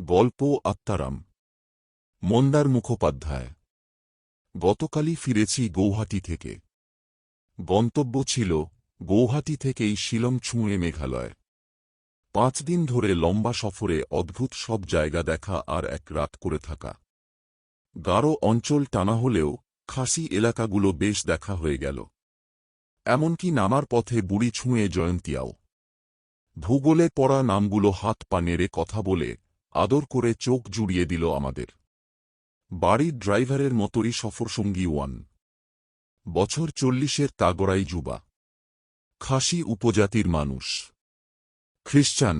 গল্প আত্মারাম। মন্দার মুখোপাধ্যায়। গতকালই ফিরেছি গৌহাটি থেকে। গন্তব্য ছিল গৌহাটি থেকেই শিলং ছুঁয়ে মেঘালয়। পাঁচ দিন ধরে লম্বা সফরে অদ্ভুত সব জায়গা দেখা আর এক রাত করে থাকা। গাঢ় অঞ্চল টানা হলেও খাসি এলাকাগুলো বেশ দেখা হয়ে গেল। এমনকি নামার পথে বুড়ি ছুঁয়ে জয়ন্তিয়াও। ভূগোলে পড়া নামগুলো হাত পা নেড়ে কথা বলে আদর করে চোখ জুড়িয়ে দিল আমাদের। বাড়ির ড্রাইভারের মতোই সফরসঙ্গী ওয়ান। বছর চল্লিশের তাগড়াই যুবা। খাসি উপজাতির মানুষ। খ্রিস্টান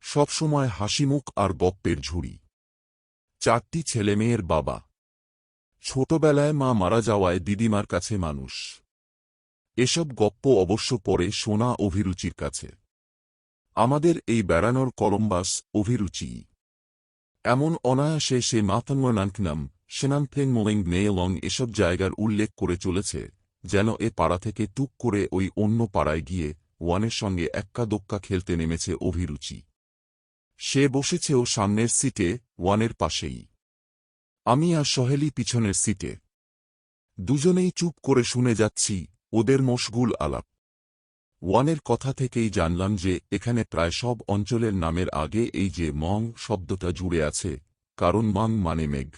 সবসময় হাসিমুখ আর গপ্পের ঝুড়ি। চারটি ছেলেমেয়ের বাবা। ছোটবেলায় মা মারা যাওয়ায় দিদিমার কাছে মানুষ। এসব গপ্প অবশ্য পরে সোনা অভিরুচির কাছে। আমাদের এই বেড়ানোর কলম্বাস অভিরুচি। এমন অনায়াসে সে মাথাঙ্গনাnkনাম সেনামথেং মোলিং নেয়লং এসব জায়গার উল্লেখ করে চলেছে, যেন এ পাড়া থেকে টুক করে ওই অন্য পাড়ায় গিয়ে ওয়ানের সঙ্গে এক্কা দোক্কা খেলতে নেমেছে অভিরুচি। সে বসেছেও সামনের সিটে, ওয়ানের পাশেই। আমি আর সহেলি পিছনের সিটে। দুজনেই চুপ করে শুনে যাচ্ছি, ওদের মশগুল আলাপ। ওয়ানের কথা থেকেই জানলাম যে, এখানে প্রায় সব অঞ্চলের নামের আগে এই যে মং শব্দটা জুড়ে আছে, কারণ মাং মানে মেঘ।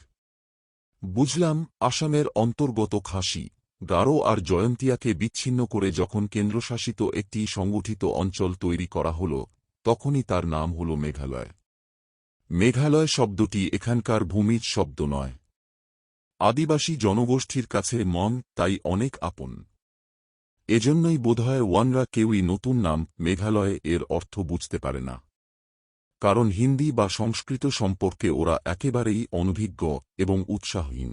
বুঝলাম, আসামের অন্তর্গত খাসি, গারো আর জয়ন্তিয়াকে বিচ্ছিন্ন করে যখন কেন্দ্রশাসিত একটি সংগঠিত অঞ্চল তৈরি করা হল, তখনই তার নাম হল মেঘালয়। মেঘালয় শব্দটি এখানকার ভূমিজ শব্দ নয়। আদিবাসী জনগোষ্ঠীর কাছে মন তাই অনেক আপন। এজন্যই বোধহয় ওয়ানরা কেউই নতুন নাম মেঘালয়ে এর অর্থ বুঝতে পারে না। কারণ হিন্দি বা সংস্কৃত সম্পর্কে ওরা একেবারেই অনভিজ্ঞ এবং উৎসাহহীন।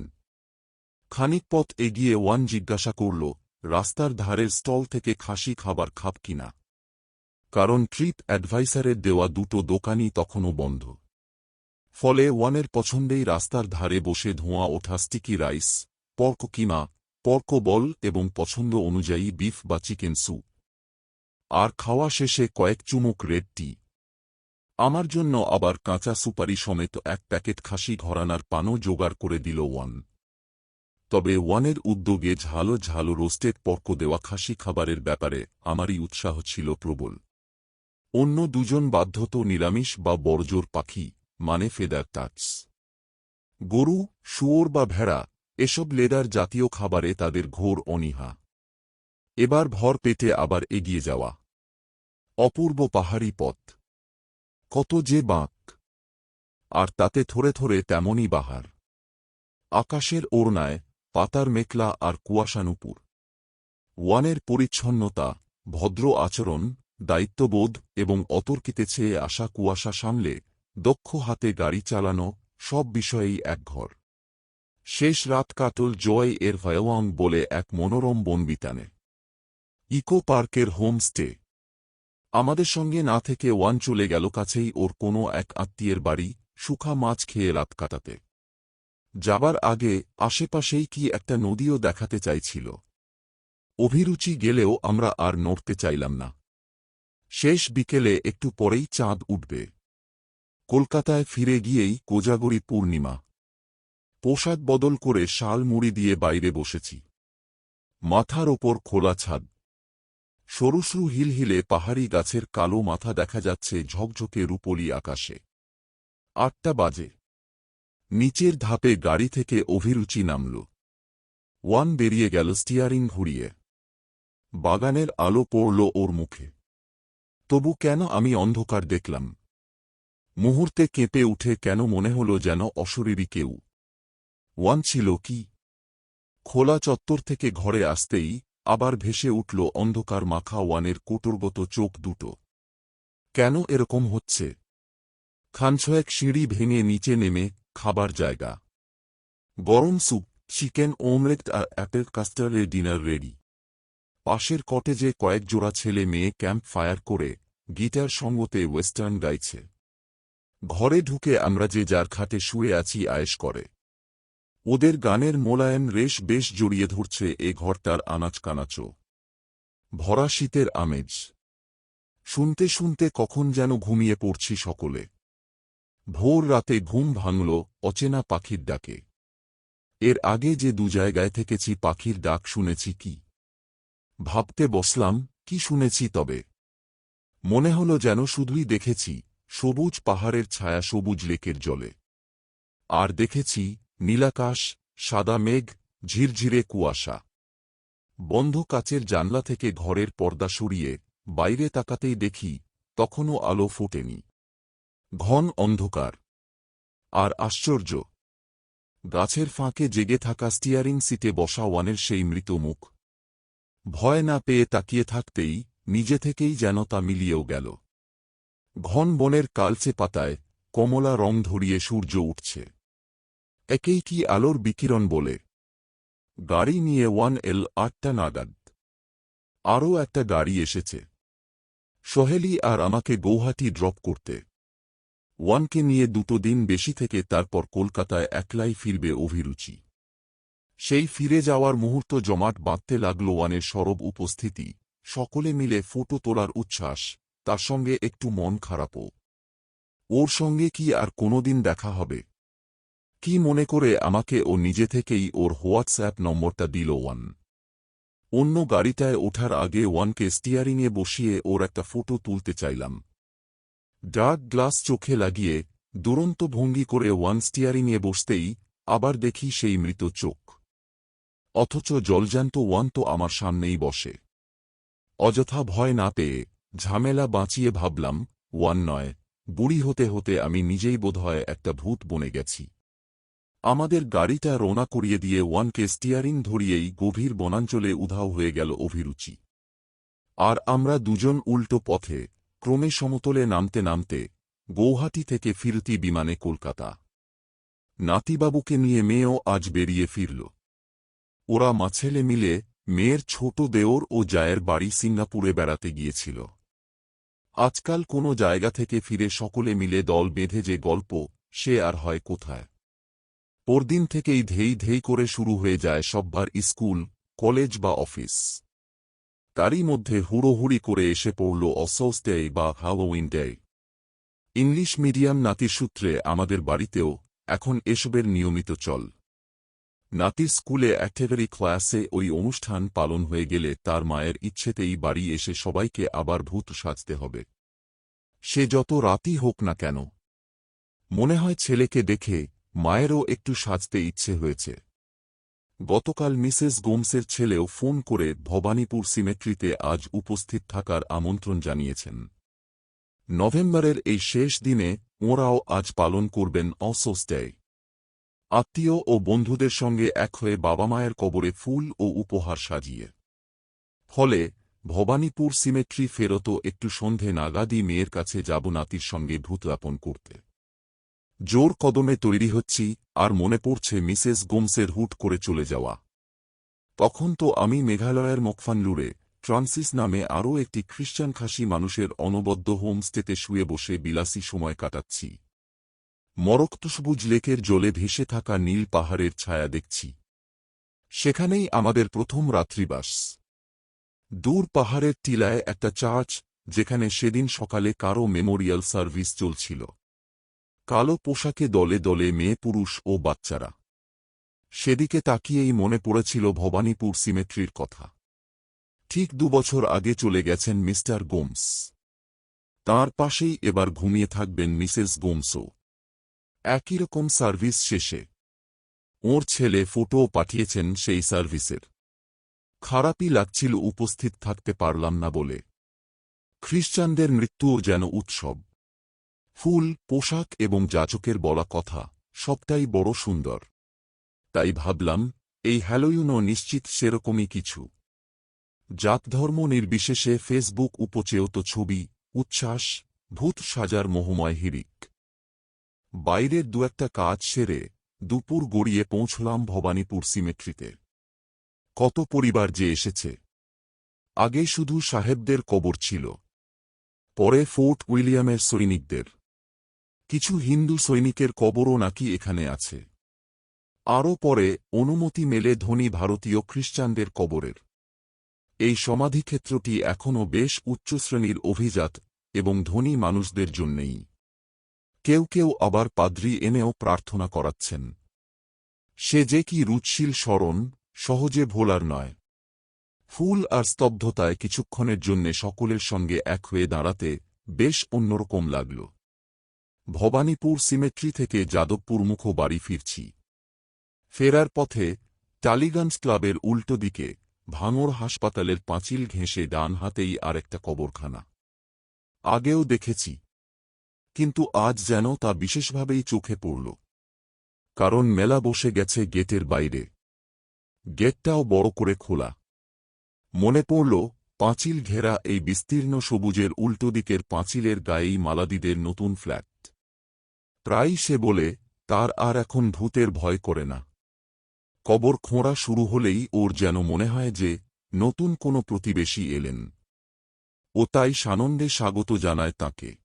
খানিক পথ এগিয়ে ওয়ান জিজ্ঞাসা করল, রাস্তার ধারের স্টল থেকে খাসি খাবার খাপ কিনা কারণ ট্রিপ অ্যাডভাইসারের দেওয়া দুটো দোকানই তখনও বন্ধ। ফলে ওয়ানের পছন্দেই রাস্তার ধারে বসে ধোঁয়া ওঠা স্টিকি রাইস, পর্ক কিমা পর্ক বল এবং পছন্দ অনুযায়ী বিফ বা চিকেন স্যুপ। আর খাওয়া শেষে কয়েক চুমুক রেড টি। আমার জন্য আবার কাঁচা সুপারি সমেত এক প্যাকেট খাসি ঘরানার পানও জোগাড় করে দিল ওয়ান। তবে ওয়ানের উদ্যোগে ঝালো ঝালো রোস্টেড পর্ক দেওয়া খাসি খাবারের ব্যাপারে আমারই উৎসাহ ছিল প্রবল। অন্য দুজন বাধ্যত নিরামিষ বা বর্জোর পাখি মানে ফেদার টাচ গরু, শুয়োর বা ভেড়া এসব লেদার জাতীয় খাবারে তাদের ঘোর অনীহা। এবার ভর পেটে আবার এগিয়ে যাওয়া। অপূর্ব পাহাড়ি পথ। কত যে বাঁক। আর তাতে থরে থরে তেমনই বাহার। আকাশের ওড়নায় পাতার মেকলা আর কুয়াশানুপুর। ওয়ানের পরিচ্ছন্নতা, ভদ্র আচরণ, দায়িত্ববোধ এবং অতর্কিতে ছেয়ে আসা কুয়াশা সামলে দক্ষ হাতে গাড়ি চালানো সব বিষয়েই একঘর শেষ রাত কাটল জয় এর ভয়ওয়াং বলে এক মনোরম বনবিতানে ইকো পার্কের হোমস্টে আমাদের সঙ্গে না থেকে ওয়ান চলে গেল কাছেই ওর কোনো এক আত্মীয়ের বাড়ি, সুখা মাছ খেয়ে রাত কাটাতে। যাবার আগে আশেপাশেই কি একটা নদীও দেখাতে চাইছিল। অভিরুচি গেলেও আমরা আর নড়তে চাইলাম না। শেষ বিকেলে একটু পরেই চাঁদ উঠবে। কলকাতায় ফিরে গিয়েই কোজাগরি পূর্ণিমা। পোশাক বদল করে শাল মুড়ি দিয়ে বাইরে বসেছি। মাথার ওপর খোলা ছাদ। সরুসরু হিলহিলে পাহাড়ি গাছের কালো মাথা দেখা যাচ্ছে ঝকঝকে রূপলি আকাশে। আটটা বাজে। নিচের ধাপে গাড়ি থেকে অভিরুচি নামল। ওয়ান বেরিয়ে গেল স্টিয়ারিং ঘুরিয়ে। বাগানের আলো পড়ল ওর মুখে। তবু কেন আমি অন্ধকার দেখলাম? মুহূর্তে কেঁপে উঠে কেন মনে হল যেন অশরীরী কেউ। ওয়ান ছিল কি? খোলা চত্বর থেকে ঘরে আসতেই আবার ভেসে উঠল অন্ধকার মাখা ওয়ানের কোটরগত চোখ দুটো। কেন এরকম হচ্ছে? খানছয়েক সিঁড়ি ভেঙে নিচে নেমে খাবার জায়গা। গরম স্যুপ, চিকেন ওমলেট আর অ্যাপেল কাস্টারের ডিনার রেডি। পাশের কটেজে কয়েক জোড়া ছেলে মেয়ে ক্যাম্প ফায়ার করে গিটার সঙ্গতে ওয়েস্টার্ন গাইছে। ঘরে ঢুকে আমরা যে যার খাটে শুয়ে আছি আয়েস করে। ওদের গানের মোলায়েম রেশ বেশ জড়িয়ে ধরছে এ ঘরটার আনাচ কানাচো ভরা শীতের আমেজ। শুনতে শুনতে কখন যেন ঘুমিয়ে পড়ছি সকলে। ভোর রাতে ঘুম ভাঙল অচেনা পাখির ডাকে। এর আগে যে দু জায়গায় থেকেছি পাখির ডাক শুনেছি কি? ভাবতে বসলাম, কি শুনেছি তবে? মনে হল যেন শুধুই দেখেছি, সবুজ পাহাড়ের ছায়া সবুজ লেকের জলে। আর দেখেছি নীলাকাশ, সাদা মেঘ, ঝিরঝিরে কুয়াশা। বন্ধ কাচের জানলা থেকে ঘরের পর্দা সরিয়ে বাইরে তাকাতেই দেখি তখনও আলো ফোটেনি। ঘন অন্ধকার। আর আশ্চর্য, গাছের ফাঁকে জেগে থাকা স্টিয়ারিং সিটে বসা ওয়ানের সেই মৃত মুখ। ভয় না পেয়ে তাকিয়ে থাকতেই নিজে থেকেই যেন তা মিলিয়েও গেল। ঘন বনের কালচে পাতায় কমলা রং ধরিয়ে সূর্য উঠছে। একেই কি আলোর বিকিরণ বলে? গাড়ি নিয়ে ওয়ান এল আটটা নাগাদ। আরও একটা গাড়ি এসেছে। সোহেলি আর আমাকে গৌহাটি ড্রপ করতে। ওয়ানকে নিয়ে দুটো দিন বেশি থেকে তারপর কলকাতায় একলাই ফিরবে অভিরুচি। সেই ফিরে যাওয়ার মুহূর্ত জমাট বাঁধতে লাগল ওয়ানের সরব উপস্থিতি। সকলে মিলে ফটো তোলার উচ্ছ্বাস, তার সঙ্গে একটু মন খারাপও। ওর সঙ্গে কি আর কোনোদিন দেখা হবে? কি মনে করে আমাকে ও নিজে থেকেই ওর হোয়াটসঅ্যাপ নম্বরটা দিল ওয়ান? অন্য গাড়িটায় ওঠার আগে ওয়ানকে স্টিয়ারিংয়ে বসিয়ে ওর একটা ফটো তুলতে চাইলাম। ডার্ক গ্লাস চোখে লাগিয়ে দুরন্ত ভঙ্গি করে ওয়ান স্টিয়ারিংয়ে বসতেই আবার দেখি সেই মৃত চোখ। অথচ জলজান্ত ওয়ান তো আমার সামনেই বসে। অযথা ভয় না পেয়ে ঝামেলা বাঁচিয়ে ভাবলাম, ওয়ান নয়, বুড়ি হতে হতে আমি নিজেই বোধহয় একটা ভূত বনে গেছি। আমাদের গাড়িটা রোনা করিয়ে দিয়ে ওয়ানকে স্টিয়ারিং ধরিয়েই গভীর বনাঞ্চলে উধাও হয়ে গেল অভিরুচি। আর আমরা দুজন উল্টো পথে, ক্রমে সমতলে নামতে নামতে, গৌহাটি থেকে ফিরতি বিমানে কলকাতা। নাতিবাবুকে নিয়ে মেয়েও আজ বেরিয়ে ফিরল। ওরা মাছেলে মিলে মেয়ের ছোট দেওর ও জায়ের বাড়ি সিঙ্গাপুরে বেড়াতে গিয়েছিল। আজকাল কোনো জায়গা থেকে ফিরে সকলে মিলে দল বেঁধে যে গল্প, সে আর হয় কোথায়? পরদিন থেকেই ধেই ধেই করে শুরু হয়ে যায় সব্বার স্কুল, কলেজ বা অফিস। তারই মধ্যে হুড়োহুড়ি করে এসে পড়ল অসৌস ডে বা হ্যালোউইন ডে। ইংলিশ মিডিয়াম নাতির সূত্রে আমাদের বাড়িতেও এখন এসবের নিয়মিত চল। নাতির স্কুলে অ্যাক্টিভারি ক্লাসে ওই অনুষ্ঠান পালন হয়ে গেলে তার মায়ের ইচ্ছেতেই বাড়ি এসে সবাইকে আবার ভূত সাজতে হবে। সে যত রাতই হোক না কেন। মনে হয় ছেলেকে দেখে মায়েরও একটু সাজতে ইচ্ছে হয়েছে। গতকাল মিসেস গোমসের ছেলেও ফোন করে ভবানীপুর সিমেট্রিতে আজ উপস্থিত থাকার আমন্ত্রণ জানিয়েছেন। নভেম্বরের এই শেষ দিনে ওঁরাও আজ পালন করবেন অসোস আত্মীয় ও বন্ধুদের সঙ্গে এক হয়ে বাবা মায়ের কবরে ফুল ও উপহার সাজিয়ে। ফলে ভবানীপুর সিমেট্রি ফেরত একটু সন্ধে নাগাদই মেয়ের কাছে যাব নাতির সঙ্গে ভূতলাপন করতে। জোর কদমে তৈরি হচ্ছি, আর মনে পড়ছে মিসেস গোমসের হুট করে চলে যাওয়া। তখন তো আমি মেঘালয়ের মকফানলুরে, ট্রান্সিস নামে আরও একটি খ্রিস্টান খাসি মানুষের অনবদ্য হোমস্টেতে শুয়ে বসে বিলাসী সময় কাটাচ্ছি। মরক্তসবুজ লেকের জলে ভেসে থাকা নীল পাহাড়ের ছায়া দেখছি। সেখানেই আমাদের প্রথম রাত্রিবাস। দূর পাহাড়ের টিলায় একটা চার্চ, যেখানে সেদিন সকালে কারও মেমোরিয়াল সার্ভিস চলছিল। কালো পোশাকে দলে দলে মেয়ে পুরুষ ও বাচ্চারা। সেদিকে তাকিয়েই মনে পড়েছিল ভবানীপুর সিমেট্রির কথা। ঠিক দুবছর আগে চলে গেছেন মিস্টার গোমস। তাঁর পাশেই এবার ঘুমিয়ে থাকবেন মিসেস গোমসও। একই রকম সার্ভিস শেষে। ওর ছেলে ফটোও পাঠিয়েছেন সেই সার্ভিসের। খারাপই লাগছিল উপস্থিত থাকতে পারলাম না বলে। খ্রিস্টানদের মৃত্যুও যেন উৎসব। ফুল, পোশাক এবং যাচকের বলা কথা সবটাই বড় সুন্দর। তাই ভাবলাম, এই হ্যালোইনও নিশ্চিত সেরকমই কিছু। জাতধর্ম নির্বিশেষে ফেসবুক উপচেয়ত ছবি, উচ্ছ্বাস, ভূত সাজার মোহময় হিরিক। বাইরের দু একটা কাজ সেরে দুপুর গড়িয়ে পৌঁছলাম ভবানীপুর সিমেট্রিতে। কত পরিবার যে এসেছে। আগে শুধু সাহেবদের কবর ছিল। পরে ফোর্ট উইলিয়ামের সৈনিকদের। কিছু হিন্দু সৈনিকের কবরও নাকি এখানে আছে। আরও পরে অনুমতি মেলে ধনী ভারতীয় খ্রিস্টানদের কবরের। এই সমাধিক্ষেত্রটি এখনও বেশ উচ্চশ্রেণীর অভিজাত এবং ধনী মানুষদের জন্যেই। কেউ কেউ আবার পাদ্রি এনেও প্রার্থনা করাচ্ছেন। সে যে কি রুচশীল স্মরণ, সহজে ভোলার নয়। ফুল আর স্তব্ধতায় কিছুক্ষণের জন্যে সকলের সঙ্গে এক হয়ে দাঁড়াতে বেশ অন্যরকম লাগল। ভবানীপুর সিমেট্রি থেকে যাদবপুর মুখ বাড়ি ফিরছি। ফেরার পথে টালিগঞ্জ ক্লাবের উল্টো দিকে ভাঙড় হাসপাতালের পাঁচিল ঘেঁষে ডান হাতেই আরেকটা কবরখানা। আগেও দেখেছি। কিন্তু আজ যেন তা বিশেষভাবেই চোখে পড়ল। কারণ মেলা বসে গেছে গেটের বাইরে। গেটটাও বড় করে খোলা। মনে পড়ল পাঁচিল ঘেরা এই বিস্তীর্ণ সবুজের উল্টো দিকের পাঁচিলের গায়েই মালাদিদের নতুন ফ্ল্যাট। প্রায়ই সে বলে, তার আর এখন ভূতের ভয় করে না। কবর খোঁড়া শুরু হলেই ওর যেন মনে হয় যে, নতুন কোনো প্রতিবেশী এলেন। ও তাই সানন্দে স্বাগত জানায় তাকে।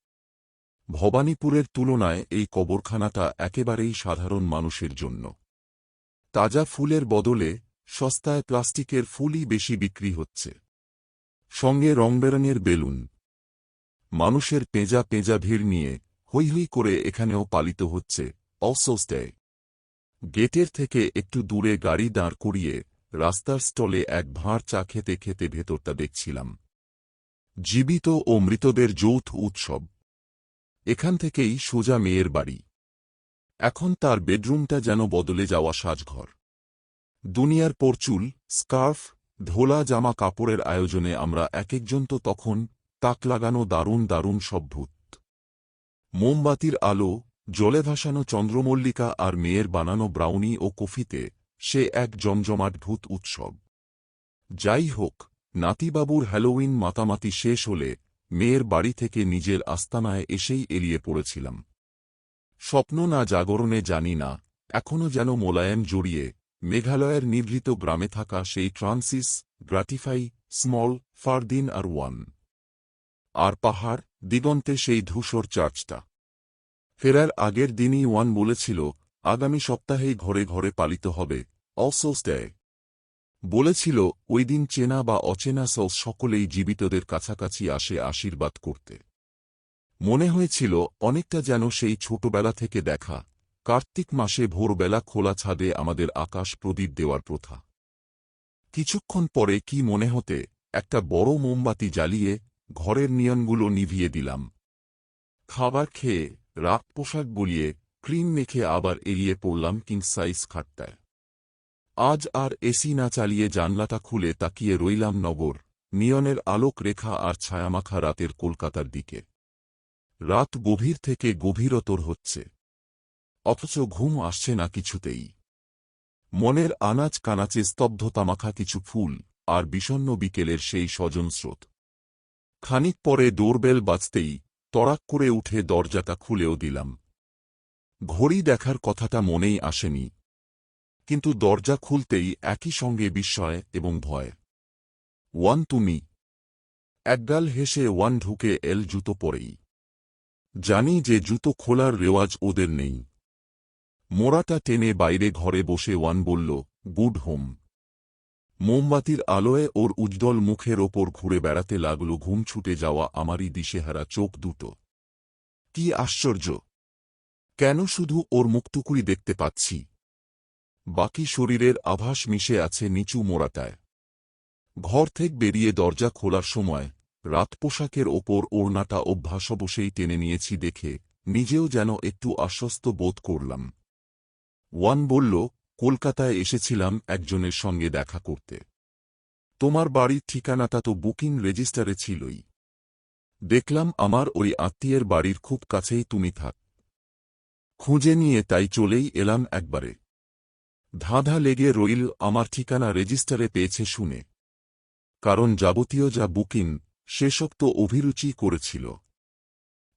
ভবানীপুরের তুলনায় এই কবরখানাটা একেবারেই সাধারণ মানুষের জন্য। তাজা ফুলের বদলে সস্তায় প্লাস্টিকের ফুলই বেশি বিক্রি হচ্ছে। সঙ্গে রংবেরঙের বেলুন। মানুষের পেঁজা পেঁজা ভিড় নিয়ে হৈ হৈ করে এখানেও পালিত হচ্ছে অলসোস্টে গেটের থেকে একটু দূরে গাড়ি দাঁড় করিয়ে রাস্তার স্টলে এক ভাঁড় চা খেতে খেতে ভেতরটা দেখছিলাম। জীবিত ও মৃতদের যৌথ উৎসব। এখান থেকেই সোজা মেয়ের বাড়ি। এখন তার বেডরুমটা যেন বদলে যাওয়া সাজঘর। দুনিয়ার পরচুল স্কার্ফ, ধোলা জামা কাপড়ের আয়োজনে আমরা একেকজন তো তখন তাক লাগানো দারুণ দারুণ সব ভূত। মোমবাতির আলো জলে ভাসানো চন্দ্রমল্লিকা আর মেয়ের বানানো ব্রাউনি ও কফিতে সে এক জমজমাট ভূত উৎসব। যাই হোক, নাতিবাবুর হ্যালোউইন মাতামাতি শেষ হলে মেয়ের বাড়ি থেকে নিজের আস্তানায় এসেই এলিয়ে পড়েছিলাম। স্বপ্ন না জাগরণে জানি না এখনও যেন মোলায়েম জড়িয়ে মেঘালয়ের নিভৃত গ্রামে থাকা সেই ট্রান্সিস, গ্রাটিফাই, স্মল, ফারদিন আর ওয়ান। আর পাহাড় দিগন্তে সেই ধূসর চার্চটা। ফেরার আগের দিনই ওয়ান বলেছিল, আগামী সপ্তাহেই ঘরে ঘরে পালিত হবে অলসোস দেয় বলেছিল, ওই দিন চেনা বা অচেনা সস সকলেই জীবিতদের কাছাকাছি আসে আশীর্বাদ করতে। মনে হয়েছিল, অনেকটা যেন সেই ছোটবেলা থেকে দেখা। কার্তিক মাসে ভোরবেলা খোলা ছাদে আমাদের আকাশ প্রদীপ দেওয়ার প্রথা। কিছুক্ষণ পরে কি মনে হতে, একটা বড় মোমবাতি জ্বালিয়ে ঘরের নিয়নগুলো নিভিয়ে দিলাম। খাবার খেয়ে, রাত পোশাক বলিয়ে, ক্রিম মেখে আবার এড়িয়ে পড়লাম কিং সাইজ খাটটায়। আজ আর এসি না চালিয়ে জানলাটা খুলে তাকিয়ে রইলাম নগর, নিয়নের আলোক রেখা আর ছায়ামাখা রাতের কলকাতার দিকে। রাত গভীর থেকে গভীরতর হচ্ছে। অথচ ঘুম আসছে না কিছুতেই। মনের আনাজ কানাচে স্তব্ধতামাখা কিছু ফুল আর বিষণ্ন বিকেলের সেই স্বজন স্রোত খানিক পরে ডোরবেল বাজতেই তড়াক করে উঠে দরজাটা খুলেও দিলাম। ঘড়ি দেখার কথাটা মনেই আসেনি, কিন্তু দরজা খুলতেই একই সঙ্গে বিস্ময় এবং ভয়। ওয়ান, তুমি। একগাল হেসে ওয়ান ঢুকে এল জুতো পরেই। জানি যে জুতো খোলার রেওয়াজ ওদের নেই। মোড়াটা টেনে বাইরে ঘরে বসে ওয়ান বলল, গুড হোম। মোমবাতির আলোয় ওর উজ্জ্বল মুখের ওপর ঘুরে বেড়াতে লাগল ঘুম ছুটে যাওয়া আমারই দিশেহারা চোখ দুটো। কি আশ্চর্য! কেন শুধু ওর মুখটুকুই দেখতে পাচ্ছি? বাকি শরীরের আভাস মিশে আছে নিচু মোড়াটায়। ঘর থেকে বেরিয়ে দরজা খোলার সময় রাত পোশাকের ওপর ওড়নাটা অভ্যাসবশেই টেনে নিয়েছি দেখে নিজেও যেন একটু আশ্বস্ত বোধ করলাম। ওয়ান বলল কলকাতায় এসেছিলাম একজনের সঙ্গে দেখা করতে। তোমার বাড়ির ঠিকানাটা তো বুকিং রেজিস্টারে ছিলই। দেখলাম আমার ওই আত্মীয়ের বাড়ির খুব কাছেই তুমি থাক। খুঁজে নিয়ে তাই চলেই এলাম একবারে। ধাঁধা লেগে রইল আমার ঠিকানা রেজিস্টারে পেয়েছে শুনে। কারণ যাবতীয় যা বুকিং, সেসব তো অভিরুচি করেছিল।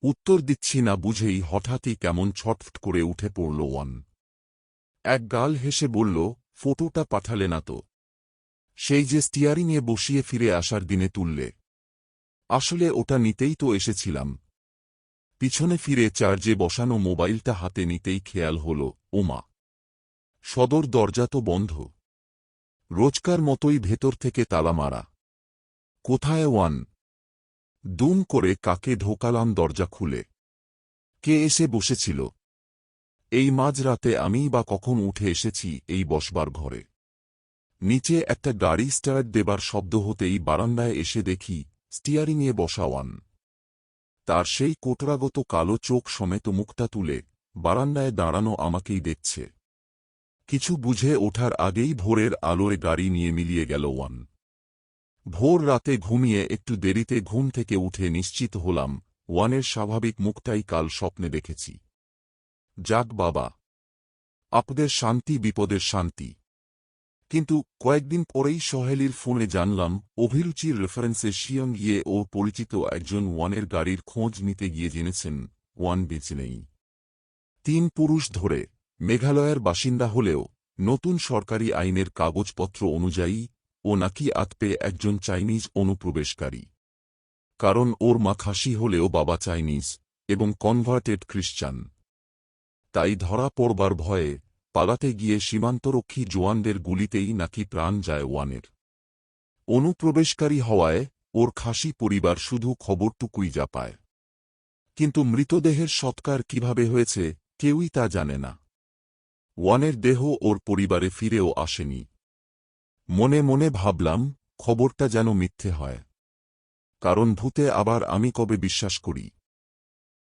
উত্তর দিচ্ছি না বুঝেই হঠাৎই কেমন ছটফট করে উঠে পড়ল ওয়ান। এক গাল হেসে বলল, ফটোটা পাঠালে না তো। সেই যে স্টিয়ারিংয়ে বসিয়ে ফিরে আসার দিনে তুললে। আসলে ওটা নিতেই তো এসেছিলাম। পিছনে ফিরে চার্জে বসানো মোবাইলটা হাতে নিতেই খেয়াল হল, ওমা, সদর দরজা তো বন্ধ। রোজকার মতোই ভেতর থেকে তালা মারা। কোথায় ওয়ান? দুম করে কাকে ঢোকালাম দরজা খুলে। কে এসে বসেছিল? এই মাঝরাতে আমিই বা কখন উঠে এসেছি এই বসবার ঘরে। নিচে একটা গাড়ি স্টার্ট দেবার শব্দ হতেই বারান্দায় এসে দেখি স্টিয়ারিংয়ে বসা ওয়ান। তার সেই কোটরাগত কালো চোখ সমেত মুখটা তুলে বারান্দায় দাঁড়ানো আমাকেই দেখছে। কিছু বুঝে ওঠার আগেই ভোরের আলোয় গাড়ি নিয়ে মিলিয়ে গেল ওয়ান। ভোর রাতে ঘুমিয়ে একটু দেরিতে ঘুম থেকে উঠে নিশ্চিত হলাম, ওয়ানের স্বাভাবিক মুখটাই কাল স্বপ্নে দেখেছি। যাক বাবা। আপনাদের শান্তি বিপদের শান্তি। কিন্তু কয়েকদিন পরেই সহেলির ফোনে জানলাম, অভিরুচির রেফারেন্সে শিয়ং গিয়ে ও পরিচিত একজন ওয়ানের গাড়ির খোঁজ নিতে গিয়ে জেনেছেন, ওয়ান বেঁচে নেই। তিন পুরুষ ধরে, মেঘালয়ের বাসিন্দা হলেও নতুন সরকারি আইনের কাগজপত্র অনুযায়ী ও নাকি আতপে একজন চাইনিজ অনুপ্রবেশকারী। কারণ ওর মা খাসি হলেও বাবা চাইনিজ এবং কনভার্টেড খ্রিস্টান তাই ধরা পড়বার ভয়ে পালাতে গিয়ে সীমান্তরক্ষী জোয়ানদের গুলিতেই নাকি প্রাণ যায় ওয়ানের। অনুপ্রবেশকারী হওয়ায় ওর খাসি পরিবার শুধু খবরটুকুই যা পায়। কিন্তু মৃতদেহের সৎকার কীভাবে হয়েছে, কেউই তা জানে না। ওয়ানের দেহ ওর পরিবারে ফিরেও আসেনি। মনে মনে ভাবলাম, খবরটা যেন মিথ্যে হয়। কারণ ভূতে আবার আমি কবে বিশ্বাস করি?